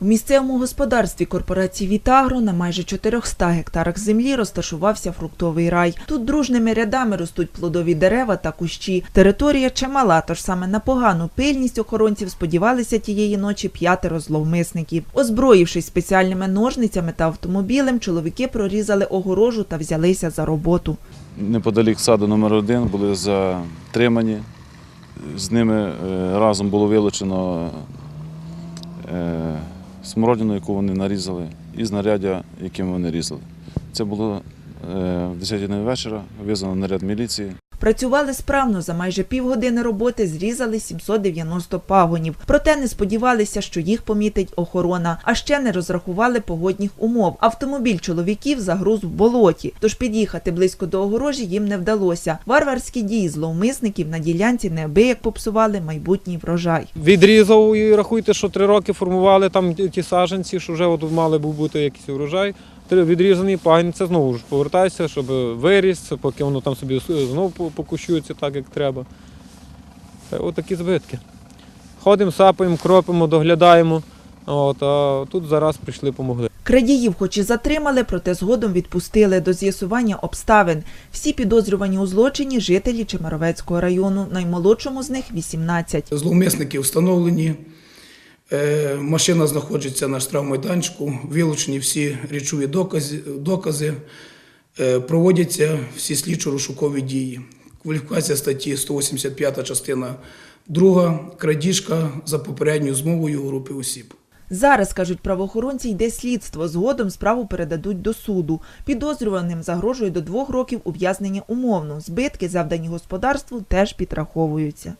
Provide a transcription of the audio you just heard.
У місцевому господарстві корпорації Вітагро на майже 400 гектарах землі розташувався фруктовий рай. Тут дружними рядами ростуть плодові дерева та кущі. Територія чимала, тож саме на погану пильність охоронців сподівалися тієї ночі п'ятеро зловмисників. Озброївшись спеціальними ножницями та автомобілем, чоловіки прорізали огорожу та взялися за роботу. Неподалік саду номер 1 були затримані. З ними е, разом було вилучено е, смородину, яку вони нарізали, і знаряддя, яким вони різали. Це було е, в 10-й вечора, визвано наряд міліції. Працювали справно за майже півгодини роботи, зрізали 790 пагонів. Проте не сподівалися, що їх помітить охорона, а ще не розрахували погодних умов. Автомобіль чоловіків загруз в болоті, тож під'їхати близько до огорожі їм не вдалося. Варварські дії зловмисників на ділянці неабияк попсували майбутній врожай. Відрізав і рахуйте, що три роки формували там ті саджанці, що вже от мали б бути якийсь урожай. Відрізаний пагін, це знову ж повертайся, щоб виріс, поки воно там собі знову покущується так, як треба. Та От такі збитки. Ходимо, сапаємо, кропимо, доглядаємо. От, а тут зараз прийшли, помогли. Крадіїв, хоч і затримали, проте згодом відпустили до з'ясування обставин. Всі підозрювані у злочині жителі Чемеровецького району. Наймолодшому з них 18. Зловмисники встановлені. Е, Машина знаходиться на штрафмайданчику, вилучені всі речові докази, докази Е, проводяться всі слідчо-розшукові дії. Кваліфікація статті 185 частина 2 крадіжка за попередньою змовою групи осіб. Зараз, кажуть правоохоронці, йде слідство. Згодом справу передадуть до суду. Підозрюваним загрожує до двох років ув'язнення умовно. Збитки, завдані господарству, теж підраховуються.